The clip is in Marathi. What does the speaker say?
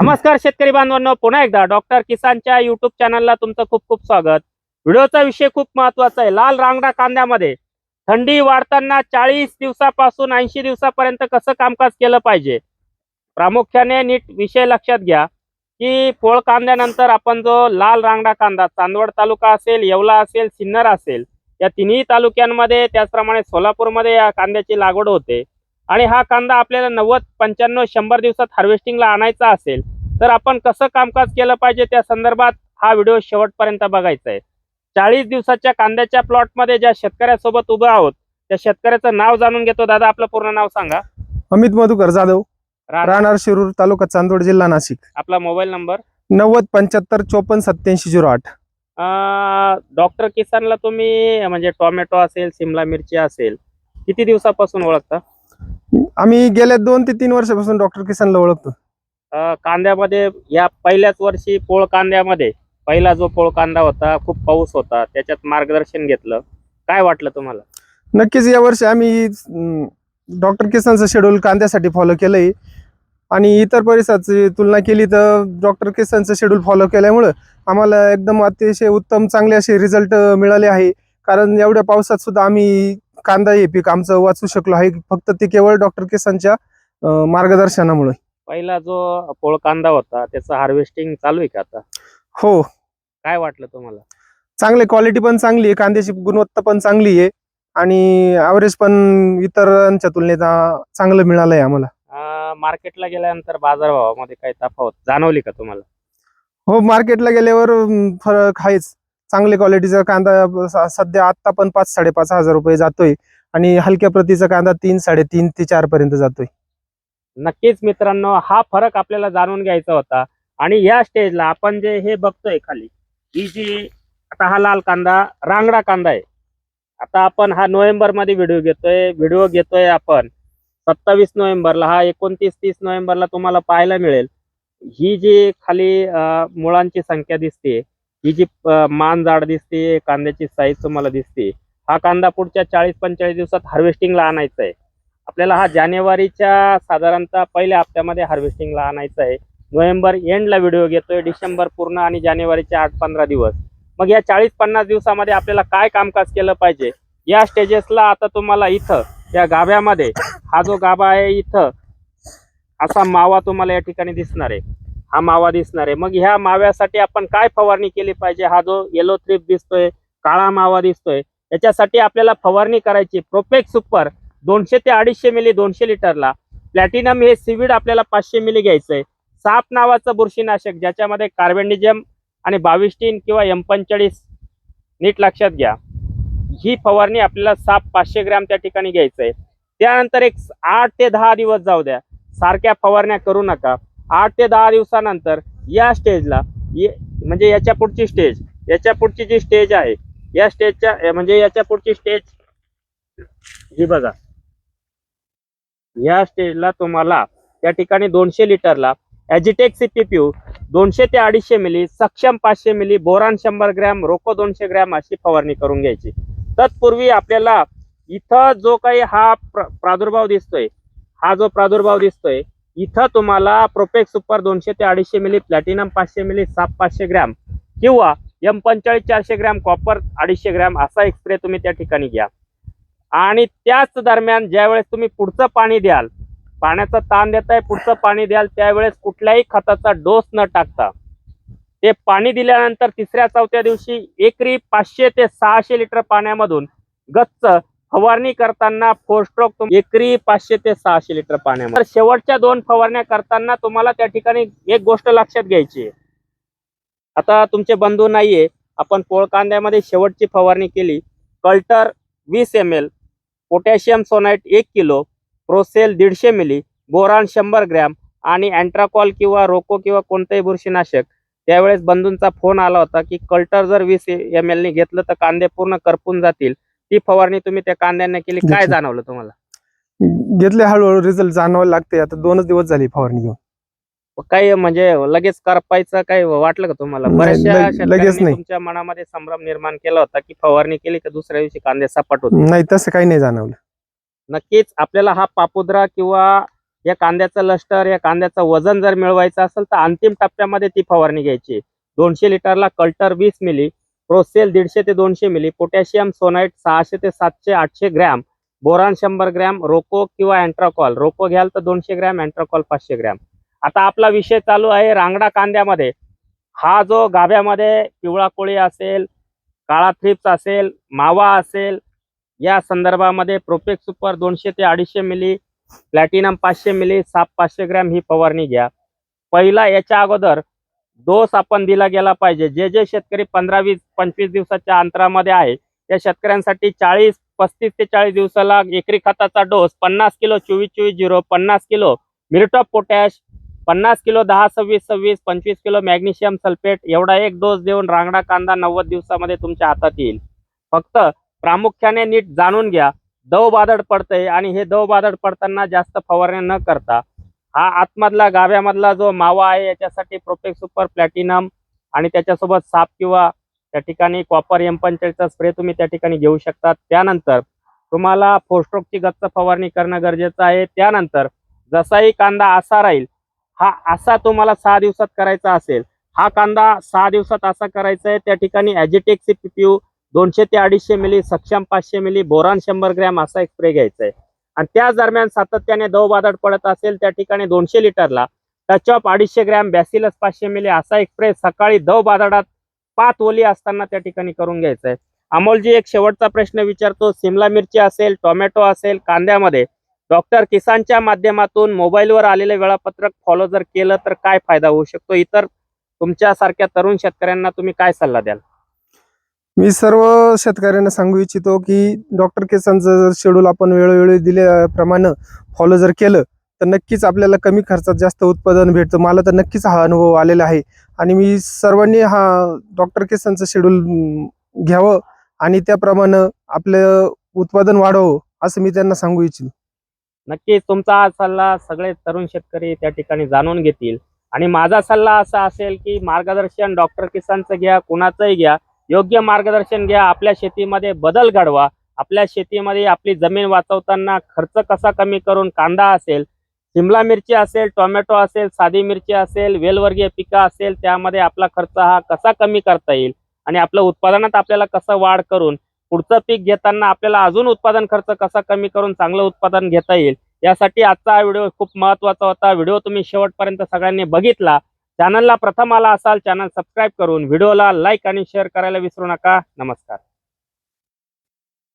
नमस्कार शेतकरी बांधवांनो पुन्हा एकदा डॉक्टर किसानच्या युट्यूब चॅनलला तुमचं खूप खूप स्वागत. व्हिडिओचा विषय खूप महत्त्वाचा आहे. लाल रांगडा कांद्यामध्ये थंडी वाढताना चाळीस दिवसापासून ऐंशी दिवसापर्यंत कसं कामकाज केलं पाहिजे? प्रामुख्याने नीट विषय लक्षात घ्या की पोळ कांद्यानंतर आपण जो लाल रांगडा कांदा चांदवड तालुका असेल येवला असेल सिन्नर असेल या तिन्ही तालुक्यांमध्ये त्याचप्रमाणे सोलापूरमध्ये या कांद्याची लागवड होते. आणि हा कांदा आपल्याला नव्वद पंच्याण्णव शंभर दिवसात हार्वेस्टिंगला आणायचा असेल तर आपण कसं कामकाज केलं पाहिजे त्या संदर्भात हा व्हिडिओ शेवटपर्यंत बघायचा आहे. चाळीस दिवसाच्या कांद्याच्या प्लॉटमध्ये ज्या शेतकऱ्यासोबत उभं आहोत त्या शेतकऱ्याचं नाव जाणून घेतो. दादा आपलं पूर्ण नाव सांगा. अमित मधुकर जाधव राहणार. शिरूर तालुका चांदोड जिल्हा नाशिक. आपला मोबाईल नंबर? नव्वद पंच्याहत्तर चोपन्न सत्याऐंशी झिरो आठ. डॉक्टर किसानला तुम्ही म्हणजे टोमॅटो असेल सिमला मिरची असेल किती दिवसापासून ओळखता? आम्ही गेल्या दोन ते तीन वर्षापासून डॉक्टर किसनला ओळखतो. कांद्यामध्ये या पहिल्याच वर्षी पोळ कांद्यामध्ये पहिला जो पोळ कांदा होता खूप पाऊस होता त्याच्यात मार्गदर्शन घेतलं. काय वाटलं तुम्हाला? नक्कीच या वर्षी आम्ही डॉक्टर किसनचं शेड्यूल कांद्यासाठी फॉलो केलंय. आणि इतर परिसराची तुलना केली तर डॉक्टर किसनचं शेड्यूल फॉलो केल्यामुळं आम्हाला एकदम अतिशय उत्तम चांगले असे रिझल्ट मिळाले आहे. कारण एवढ्या पावसात सुद्धा आम्ही कांदा हे पीक आमचं वाचू शकलो आहे. फक्त ते केवळ डॉक्टर किसनच्या मार्गदर्शनामुळे. पहिला जो पोळ कांदा होता त्याचं हार्वेस्टिंग चालू आहे का आता? हो. काय वाटलं तुम्हाला? चांगले क्वालिटी पण चांगली आहे कांद्याची गुणवत्ता पण चांगली आहे आणि ॲव्हरेज पण इतरांच्या तुलनेत चांगलं मिळालं आहे आम्हाला. अं, मार्केटला गेल्यानंतर बाजारभावामध्ये काही तफावत जाणवली का तुम्हाला? हो मार्केटला गेल्यावर अं, फरक आहेच. चांगल्या क्वालिटीचा कांदा स- सध्या आत्ता पण पाच साडेपाच हजार रुपये जातोय आणि हलक्या प्रतीचा कांदा तीन साडेतीन ते चार पर्यंत जातोय. नक्कीच मित्रांनो हा फरक आपल्याला जाणून घ्यायचा होता. आणि या स्टेजला आपण जे हे बघतोय खाली ही जी आता हा लाल कांदा रांगडा कांदा आहे. आता आपण हा नोव्हेंबरमध्ये व्हिडिओ घेतोय व्हिडिओ घेतोय आपण. सत्तावीस नोव्हेंबरला हा एकोणतीस तीस नोव्हेंबरला तुम्हाला पाहायला मिळेल. ही जी खाली मुळांची संख्या दिसते ही जी मान जाड दिसते कांद्याची साईज तुम्हाला दिसते हा कांदा पुढच्या चाळीस पंचेचाळीस दिवसात हार्वेस्टिंगला आणायचा आहे. आपल्याला हा जानेवारीच्या साधारणतः पहिल्या हप्त्यामध्ये हार्वेस्टिंगला आणायचा आहे. नोव्हेंबर एंडला व्हिडिओ घेतोय डिसेंबर पूर्ण आणि जानेवारीचे आठ पंधरा दिवस. मग या चाळीस पन्नास दिवसामध्ये आपल्याला काय कामकाज केलं पाहिजे? या स्टेजेसला आता तुम्हाला इथं या गाभ्यामध्ये हा जो गाभा आहे इथं असा मावा तुम्हाला या ठिकाणी दिसणार आहे. हा मावा दिसणार आहे. मग ह्या माव्यासाठी आपण काय फवारणी केली पाहिजे? हा जो येलो थ्रिप दिसतोय काळा मावा दिसतोय याच्यासाठी आपल्याला फवारणी करायची. प्रोपेक सुपर दोनशे ते अडीचशे मिली दोनशे लिटरला. प्लॅटिनम हे सिविड आपल्याला पाचशे मिली घ्यायचं आहे साप नावाचं बुरशीनाशक ज्याच्यामध्ये कार्बेंडिजम आणि बाविस्टीन किंवा एम पंचेचाळीस नीट लक्षात घ्या. ही फवारणी आपल्याला साप पाचशे ग्रॅम त्या ठिकाणी घ्यायचं आहे त्यानंतर एक आठ ते दहा दिवस जाऊ द्या. सारख्या फवारण्या करू नका. आठ ते दहा दिवसानंतर या स्टेजला ये- म्हणजे याच्या पुढची स्टेज याच्या पुढची जी स्टेज आहे या स्टेजच्या म्हणजे याच्या पुढची स्टेज ही बघा. या स्टेजला तुम्हाला त्या ठिकाणी दोनशे लिटरला ॲजिटेक सीपीपीयू दोनशे ते अडीचशे मिली सक्षम पाचशे मिली बोरान शंभर ग्रॅम रोको दोनशे ग्रॅम अशी फवारणी करून घ्यायची. तत्पूर्वी आपल्याला इथं जो काही हा प्र- प्रादुर्भाव दिसतोय हा जो प्रादुर्भाव दिसतोय इथं तुम्हाला प्रोपेक सुपर दोनशे ते अडीचशे मिली प्लॅटिनम पाचशे मिली साप पाचशे ग्रॅम किंवा एम पंचेचाळीस चारशे ग्रॅम कॉपर अडीचशे ग्रॅम असा एक स्प्रे तुम्ही त्या ठिकाणी घ्या. आणि त्याच दरम्यान ज्यावेळेस तुम्ही पुढचं पाणी द्याल पाण्याचा ताण देताय पुढचं पाणी द्याल त्यावेळेस कुठल्याही खताचा डोस न टाकता ते पाणी दिल्यानंतर तिसऱ्या चौथ्या दिवशी एकरी पाचशे ते सहाशे लिटर पाण्यामधून गच्च फवारणी करताना फोर स्ट्रोक एकरी पाचशे ते सहाशे लिटर पाण्यामध्ये. तर शेवटच्या दोन फवारण्या करताना तुम्हाला त्या ठिकाणी एक गोष्ट लक्षात घ्यायची आहे. आता तुमचे बंधू नाहीये आपण पोळ कांद्यामध्ये शेवटची फवारणी केली कल्टर वीस एम एल पोटॅशियम सोनाईट एक किलो प्रोसेल दीडशे मिली बोरान शंभर ग्रॅम आणि अँट्राकॉल किंवा रोको किंवा कोणतंही बुरशीनाशक. त्यावेळेस बंधूंचा फोन आला होता की कल्टर जर वीस एम एल ने घेतलं तर कांदे पूर्ण करपून जातील. ती फवारणी तुम्ही त्या कांद्यांना केली. काय. जाणवलं तुम्हाला? घेतले हळूहळू रिझल्ट जाणवायला लागते. आता दोनच दिवस झाली फवारणी घेऊन. काही म्हणजे लगेच करपायचं काही वाटलं का तुम्हाला? बऱ्याचशा लग- लगेच शेतकऱ्यांनी नाही. तुमच्या मनामध्ये संभ्रम निर्माण केला होता की फवारणी केली तर दुसऱ्या दिवशी कांदे सपाट होते नाही तसं काही नाही जाणवलं. नक्कीच आपल्याला हा पापुद्रा किंवा या कांद्याचं लष्टर या कांद्याचं वजन जर मिळवायचं असेल तर अंतिम टप्प्यामध्ये ती फवारणी घ्यायची. दोनशे लिटरला कल्टर वीस मिली प्रोसेल दीडशे ते दोनशे मिली पोटॅशियम सोनाईट सहाशे ते सातशे आठशे ग्रॅम बोरान शंभर ग्रॅम रोको किंवा अँट्राकॉल. रोको घ्याल तर दोनशे ग्रॅम अँट्राकॉल पाचशे ग्रॅम. आता आपला विषय चालू आहे रांगडा कांद्यामध्ये. हा जो गाभ्यामध्ये पिवळा कोळी असेल काळा थ्रिप्स असेल मावा असेल या संदर्भामध्ये प्रोपेक्स सुपर दोनशे ते अडीचशे मिली प्लॅटिनम पाचशे मिली साप पाचशे ग्रॅम ही फवारणी घ्या. पहिला याच्या अगोदर डोस आपण दिला गेला पाहिजे. जे जे शेतकरी पंधरा वीस पंचवीस दिवसाच्या अंतरामध्ये आहे त्या शेतकऱ्यांसाठी चाळीस पस्तीस ते चाळीस दिवसाला एकरी खताचा डोस पन्नास किलो चोवीस चोवीस झिरो पन्नास किलो मिरटॉप पोटॅश पन्नास किलो दहा सव्वीस सव्वीस पंचवीस किलो मॅग्नेशियम सल्फेट एवढा एक डोस देऊन रांगडा कांदा नव्वद दिवसामध्ये तुमच्या हातात येईल. फक्त प्रामुख्याने नीट जाणून घ्या दव बादड पडतंय आणि हे दव बादड पडताना जास्त फवारण्या न करता हा आतमधला गाभ्यामधला जो मावा आहे याच्यासाठी प्रोपेक सुपर प्लॅटिनम आणि त्याच्यासोबत साप किंवा त्या ठिकाणी कॉपर एम पंचाळीसचा स्प्रे तुम्ही त्या ठिकाणी घेऊ शकता त्यानंतर तुम्हाला फोस्ट्रोकची गच्च फवारणी करणं गरजेचं आहे. त्यानंतर जसाही कांदा असा राहील हा असा तुम्हाला सहा दिवसात करायचा असेल हा कांदा सहा दिवसात असा करायचा आहे त्या ठिकाणी ॲजिटेक्सी पीपीयू दोनशे ते अडीचशे मिली सक्षम पाचशे मिली बोरान शंभर ग्रॅम असा एक स्प्रे घ्यायचा आहे. आणि त्याच दरम्यान सातत्याने दव बादड पडत असेल त्या ठिकाणी दोनशे लिटरला टच ऑफ अडीचशे ग्रॅम बॅसिलस पाचशे मिली असा एक स्प्रे सकाळी दव बादडात पाच ओली असताना त्या ठिकाणी करून घ्यायचा आहे. अमोलजी एक शेवटचा प्रश्न विचारतो सिमला मिरची असेल टोमॅटो असेल कांद्यामध्ये डॉक्टर किसानच्या माध्यमातून मोबाईलवर आलेले वेळापत्रक फॉलो जर केलं तर काय फायदा होऊ शकतो? इतर तुमच्यासारख्या तरुण शेतकऱ्यांना तुम्ही काय सल्ला द्याल? मी सर्व शेतकऱ्यांना सांगू इच्छितो की डॉक्टर केसांचं जर शेड्यूल आपण वेळोवेळी दिल्याप्रमाणे फॉलो जर केलं तर नक्कीच आपल्याला कमी खर्चात जास्त उत्पादन भेटतं. मला तर नक्कीच हा अनुभव आलेला आहे. आणि मी सर्वांनी हा डॉक्टर केसांचं शेड्यूल घ्यावं आणि त्याप्रमाणे आपलं उत्पादन वाढवावं असं मी त्यांना सांगू इच्छितो. नक्कीच तुमचा हा सल्ला सगळे तरुण शेतकरी त्या ठिकाणी जाणून घेतील. आणि माझा सल्ला असा असेल की मार्गदर्शन डॉक्टर किसानचं घ्या कुणाचंही घ्या. योग्य मार्गदर्शन घ्या आपल्या शेतीमध्ये बदल घडवा. आपल्या शेतीमध्ये आपली जमीन वाचवताना खर्च कसा कमी करून कांदा असेल शिमला मिरची असेल टोमॅटो असेल साधी मिरची असेल वेलवर्गीय पिकं असेल त्यामध्ये आपला खर्च हा कसा कमी करता येईल? आणि आपलं उत्पादनात आपल्याला कसं वाढ करून पुढचं पीक घेताना आपल्याला अजून उत्पादन खर्च कसा कमी करून चांगलं उत्पादन घेता येईल यासाठी आजचा हा व्हिडिओ खूप महत्त्वाचा होता. व्हिडिओ तुम्ही शेवटपर्यंत सगळ्यांनी बघितला. चॅनलला प्रथम आला असाल चॅनल सबस्क्राईब करून व्हिडिओला लाईक आणि शेअर करायला विसरू नका. नमस्कार.